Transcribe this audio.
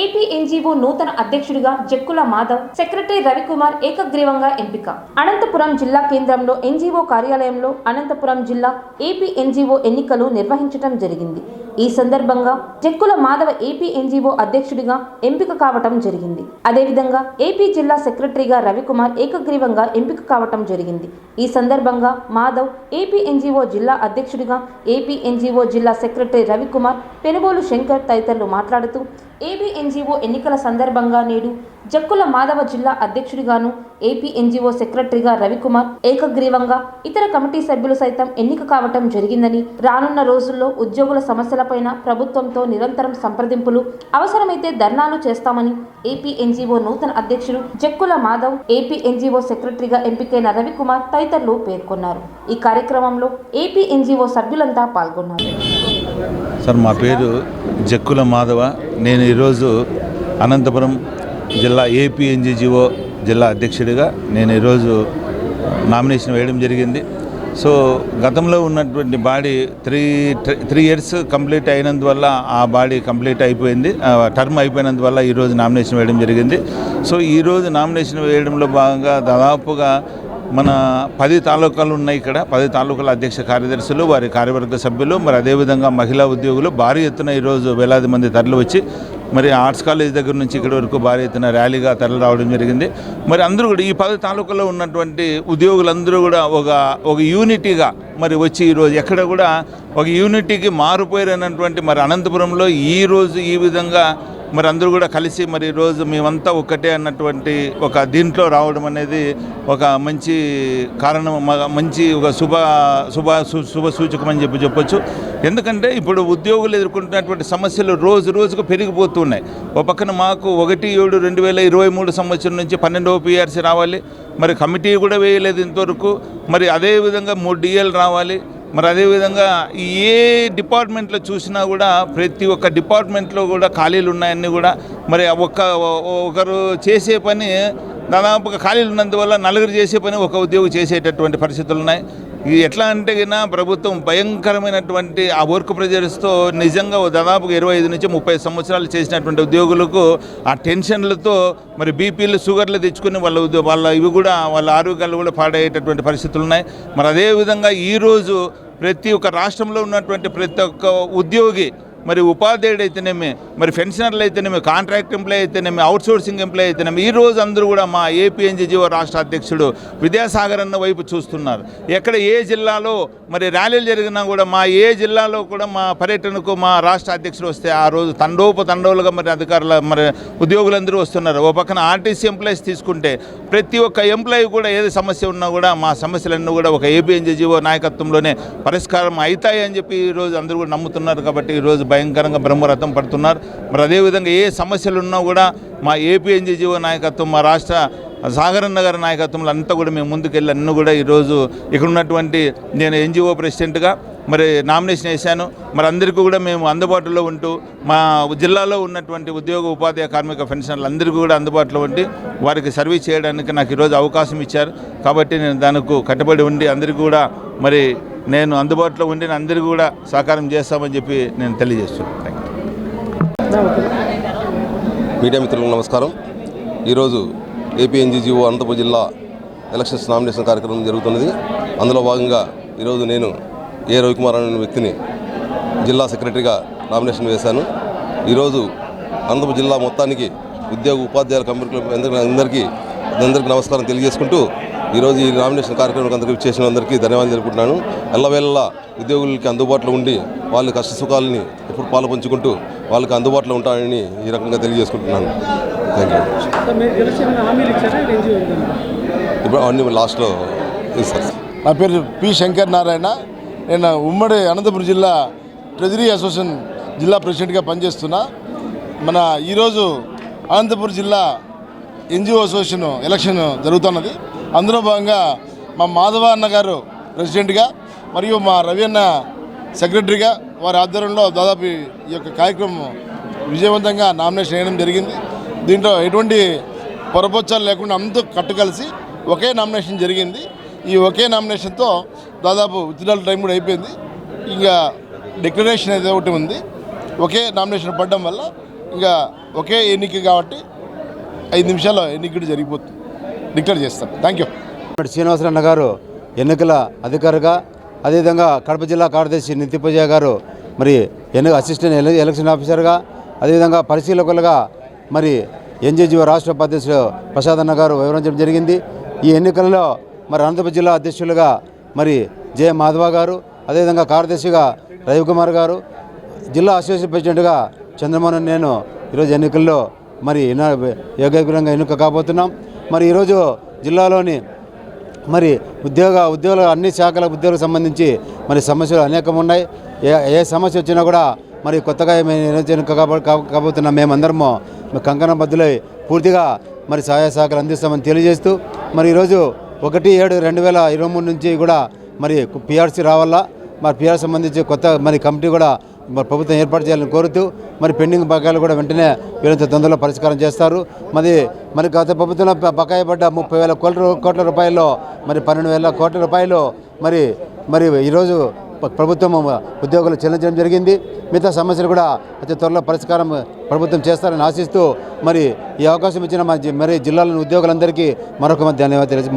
AP NGO నూతన అధ్యక్షుడిగా Jakkula Madhav secretary Ravikumar ఏకగ్రీవంగా ఎంపిక. అనంతపురం జిల్లా కేంద్రంలో ఎన్జీఓ కార్యాలయంలో అనంతపురం జిల్లా ఏపీ ఎన్జీఓ ఎన్నికలు నిర్వహించడం జరిగింది. ఈ సందర్భంగా జక్కుల మాధవ ఏపీ ఎన్జీఓ అధ్యక్షుడిగా ఎంపిక కావటం జరిగింది. అదేవిధంగా ఏపీ జిల్లా సెక్రటరీగా రవికుమార్ ఏకగ్రీవంగా ఎంపిక కావటం జరిగింది. ఈ సందర్భంగా మాధవ్ ఏపీ ఎన్జీఓ జిల్లా అధ్యక్షుడిగా ఏపీ ఎన్జీఓ జిల్లా సెక్రటరీ రవికుమార్ పెనుగోలు శంకర్ తదితరులు మాట్లాడుతూ ఏపీఎన్జిఓ ఎన్నికల సందర్భంగా నేడు జక్కుల మాధవ జిల్లా అధ్యక్షుడిగాను ఏపీఎన్జిఓ సెక్రటరీగా రవికుమార్ ఏకగ్రీవంగా ఇతర కమిటీ సభ్యులు సైతం ఎన్నిక కావటం జరిగిందని రానున్న రోజుల్లో ఉద్యోగుల సమస్యలపైన ప్రభుత్వంతో నిరంతరం సంప్రదింపులు అవసరమైతే ధర్నాలు చేస్తామని ఏపీఎన్జిఓ నూతన అధ్యక్షుడు జక్కుల మాధవ్ ఏపీఎన్జిఓ సెక్రటరీగా ఎంపికైన రవికుమార్ తదితరులు పేర్కొన్నారు. ఈ కార్యక్రమంలో ఏపీఎన్జిఓ సభ్యులంతా పాల్గొన్నారు. సార్ మా పేరు జక్కుల మాధవ. నేను ఈరోజు అనంతపురం జిల్లా ఏపీఎన్జీజీఓ జిల్లా అధ్యక్షుడిగా నేను ఈరోజు నామినేషన్ వేయడం జరిగింది. సో గతంలో ఉన్నటువంటి body three three years complete అయినందువల్ల ఆ బాడీ కంప్లీట్ అయిపోయింది. ఆ, టర్మ్ అయిపోయినందువల్ల ఈరోజు నామినేషన్ వేయడం జరిగింది. సో ఈరోజు నామినేషన్ వేయడంలో భాగంగా దాదాపుగా మన పది తాలూకాలు ఉన్నాయి ఇక్కడ. పది తాలూకాల అధ్యక్ష కార్యదర్శులు వారి కార్యవర్గ సభ్యులు మరి అదేవిధంగా మహిళా ఉద్యోగులు. భారీ ఎత్తున ఈరోజు వేలాది మంది తరలి వచ్చి మరి ఆర్ట్స్ కాలేజ్ దగ్గర నుంచి ఇక్కడి వరకు భారీ ఎత్తున ర్యాలీగా తరలి రావడం జరిగింది. మరి అందరూ కూడా ఈ పది తాలూకాలో ఉన్నటువంటి ఉద్యోగులందరూ కూడా ఒక ఒక యూనిటీగా మరి వచ్చి ఈరోజు ఎక్కడ కూడా ఒక యూనిటీకి మారిపోయారన్నటువంటి మరి అనంతపురంలో ఈరోజు ఈ విధంగా మరి అందరూ కూడా కలిసి మరి ఈరోజు మేమంతా ఒక్కటే అన్నటువంటి ఒక దీంట్లో రావడం అనేది ఒక మంచి కారణం మంచి ఒక శుభ శుభ సు- శుభ సూచకం అని చెప్పి చెప్పొచ్చు. ఎందుకంటే ఇప్పుడు ఉద్యోగులు ఎదుర్కొంటున్నటువంటి సమస్యలు రోజు రోజుకు పెరిగిపోతున్నాయి. ఒక పక్కన మాకు ఒకటి ఏడు రెండు వేల ఇరవై మూడు సంవత్సరం నుంచి పన్నెండవ పిఆర్సీ రావాలి. మరి కమిటీ కూడా వేయలేదు ఇంతవరకు. మరి అదేవిధంగా మూడు డిఎల్ రావాలి. మరి అదేవిధంగా ఏ డిపార్ట్మెంట్లో చూసినా కూడా ప్రతి ఒక్క డిపార్ట్మెంట్లో కూడా ఖాళీలు ఉన్నాయన్నీ కూడా మరి ఒక్క ఒకరు చేసే పని దాదాపుగా ఖాళీలు ఉన్నందువల్ల నలుగురు చేసే పని ఒక ఉద్యోగి చేసేటటువంటి పరిస్థితులు ఉన్నాయి. ఇది ఎట్లా అంటే గినా ప్రభుత్వం భయంకరమైనటువంటి ఆ వర్క్ ప్రెజర్స్తో నిజంగా దాదాపుగా ఇరవై ఐదు నుంచి ముప్పై సంవత్సరాలు చేసినటువంటి ఉద్యోగులకు ఆ టెన్షన్లతో మరి బీపీలు షుగర్లు తెచ్చుకుని వాళ్ళ ఉద్యో- వాళ్ళ ఇవి కూడా వాళ్ళ ఆరోగ్యాలు కూడా పాడయ్యేటటువంటి పరిస్థితులు ఉన్నాయి. మరి అదేవిధంగా ఈరోజు ప్రతి ఒక్క రాష్ట్రంలో ఉన్నటువంటి ప్రతి ఒక్క ఉద్యోగి మరి ఉపాధ్యాయుడు అయితేనేమి మరి పెన్షనర్లు అయితేనేమి కాంట్రాక్ట్ ఎంప్లాయ్ అయితేనేమి అవుట్సోర్సింగ్ ఎంప్లాయ్ అయితేనేమి ఈ రోజు అందరూ కూడా మా ఏపీఎన్జీజీఓ రాష్ట్ర అధ్యక్షుడు విద్యాసాగర్ అన్న వైపు చూస్తున్నారు. ఎక్కడ ఏ జిల్లాలో మరి ర్యాలీలు జరిగినా కూడా మా ఏ జిల్లాలో కూడా మా పర్యటనకు మా రాష్ట్ర అధ్యక్షుడు వస్తే ఆ రోజు తండోపు తండోలుగా మరి అధికారుల మరి ఉద్యోగులందరూ వస్తున్నారు. ఓ పక్కన ఆర్టీసీ ఎంప్లాయీస్ తీసుకుంటే ప్రతి ఒక్క ఎంప్లాయీ కూడా ఏది సమస్య ఉన్నా కూడా మా సమస్యలన్నీ కూడా ఒక ఏపీఎన్జీజీఓ నాయకత్వంలోనే పరిష్కారం అవుతాయి అని చెప్పి ఈరోజు అందరూ కూడా నమ్ముతున్నారు కాబట్టి ఈరోజు భయంకరంగా బ్రహ్మరథం పడుతున్నారు. మరి అదేవిధంగా ఏ సమస్యలు ఉన్నా కూడా మా ఏపీఎన్జీజీఓ నాయకత్వం మా రాష్ట్ర సాగరన్న గారి నాయకత్వంలో అంతా కూడా మేము ముందుకెళ్ళి అన్నీ కూడా ఈరోజు ఇక్కడ ఉన్నటువంటి నేను ఎన్జిఓ ప్రెసిడెంట్గా మరి నామినేషన్ వేశాను. మరి అందరికీ కూడా మేము అందుబాటులో ఉంటూ మా జిల్లాలో ఉన్నటువంటి ఉద్యోగ ఉపాధ్యాయ కార్మిక పెన్షన్లు అందరికీ కూడా అందుబాటులో ఉండి వారికి సర్వీస్ చేయడానికి నాకు ఈరోజు అవకాశం ఇచ్చారు. కాబట్టి నేను దానికి కట్టుబడి ఉండి అందరికీ కూడా మరి నేను అందుబాటులో ఉండి అందరికీ కూడా సహకారం చేస్తామని చెప్పి నేను తెలియజేస్తున్నాను. మీడియా మిత్రులకు నమస్కారం. ఈరోజు ఏపీఎన్జీజీఓ అనంతపురం జిల్లా ఎలక్షన్స్ నామినేషన్ కార్యక్రమం జరుగుతున్నది. అందులో భాగంగా ఈరోజు నేను ఏ రవికుమార్ అనే వ్యక్తిని జిల్లా సెక్రటరీగా నామినేషన్ వేశాను. ఈరోజు అనంతపురం జిల్లా మొత్తానికి ఉద్యోగ ఉపాధ్యాయుల కంపెనీలు అందరికీ అందరికీ నమస్కారం తెలియజేసుకుంటూ ఈరోజు ఈ నామినేషన్ కార్యక్రమానికి అందరికీ చేసిన అందరికీ ధన్యవాదాలు తెలుపుకుంటున్నాను. ఎల్లవేళలా ఉద్యోగులకి అందుబాటులో ఉండి వాళ్ళ కష్ట సుఖాలని ఎప్పుడు పాలు పంచుకుంటూ వాళ్ళకి అందుబాటులో ఉంటానని ఈ రకంగా తెలియజేసుకుంటున్నాను. థ్యాంక్ యూ ఇప్పుడు అవన్నీ లాస్ట్లో సార్. నా పేరు పి శంకర్ నారాయణ. నేను ఉమ్మడి అనంతపురం జిల్లా ట్రెజరీ అసోసియేషన్ జిల్లా ప్రెసిడెంట్గా పనిచేస్తున్నా. మన ఈరోజు అనంతపురం జిల్లా ఎన్జిఓ అసోసియేషన్ ఎలక్షన్ జరుగుతున్నది. అందులో భాగంగా మా మాధవ అన్న గారు ప్రెసిడెంట్గా మరియు మా రవి అన్న సెక్రటరీగా వారి ఆధ్వర్యంలో దాదాపు ఈ యొక్క కార్యక్రమం విజయవంతంగా నామినేషన్ వేయడం జరిగింది. దీంట్లో ఎటువంటి పొరపొచ్చాలు లేకుండా అందరూ కట్టుకలిసి ఒకే నామినేషన్ జరిగింది. ఈ ఒకే నామినేషన్తో దాదాపు విత్డ్రాల్ టైం కూడా అయిపోయింది. ఇంకా డిక్లరేషన్ అనేది ఒకటి ఉంది. ఒకే నామినేషన్ పడడం వల్ల ఇంకా ఒకే ఎన్నిక కాబట్టి ఐదు నిమిషాల్లో ఎన్నిక జరిగిపోతుంది. డిక్లేర్ చేస్తాను థ్యాంక్ యూ మరి శ్రీనివాసరన్న గారు ఎన్నికల అధికారిగా అదేవిధంగా కడప జిల్లా కార్యదర్శి నితిపజయ గారు మరి ఎన్ని అసిస్టెంట్ ఎలక్షన్ ఆఫీసర్గా అదేవిధంగా పరిశీలకులుగా మరి ఎన్జేజీఓ రాష్ట్ర ఉపాధ్యక్షుడు ప్రసాద్ అన్న గారు వివరించడం జరిగింది. ఈ ఎన్నికలలో మరి అనంతపురం జిల్లా అధ్యక్షులుగా మరి జే మాధవ గారు అదేవిధంగా కార్యదర్శిగా రవికుమార్ గారు జిల్లా అసోసియేషన్ ప్రెసిడెంట్గా చంద్రమోహన్ నేను ఈరోజు ఎన్నికల్లో మరి ఏకగ్రంగా ఎన్నిక కాబోతున్నాం. మరి ఈరోజు జిల్లాలోని మరి ఉద్యోగ ఉద్యోగుల అన్ని శాఖల ఉద్యోగులకు సంబంధించి మరి సమస్యలు అనేకం ఉన్నాయి. ఏ ఏ సమస్య వచ్చినా కూడా మరి కొత్తగా కాబోతున్న మేమందరము కంకణ బద్దులై పూర్తిగా మరి సహాయ శాఖలు అందిస్తామని తెలియజేస్తూ మరి ఈరోజు ఒకటి ఏడు రెండు వేల ఇరవై మూడు నుంచి కూడా మరి పిఆర్సీ రావాలా? మరి పిఆర్ సంబంధించి కొత్త మరి కమిటీ కూడా మరి ప్రభుత్వం ఏర్పాటు చేయాలని కోరుతూ మరి పెండింగ్ బకాయిలు కూడా వెంటనే వీళ్ళంత తొందరలో పరిష్కారం చేస్తారు. మరి మరి గత ప్రభుత్వంలో బకాయి పడ్డ ముప్పై వేల కోట్ల కోట్ల రూపాయల్లో మరి పన్నెండు వేల కోట్ల రూపాయలు మరి మరి ఈరోజు ప్రభుత్వం ఉద్యోగులు చెల్లించడం జరిగింది. మిగతా సమస్యలు కూడా అతి త్వరలో పరిష్కారం ప్రభుత్వం చేస్తారని ఆశిస్తూ మరి ఈ అవకాశం ఇచ్చిన మరి జిల్లాలోని ఉద్యోగులందరికీ మరొక ధన్యవాదాలు తెలిసి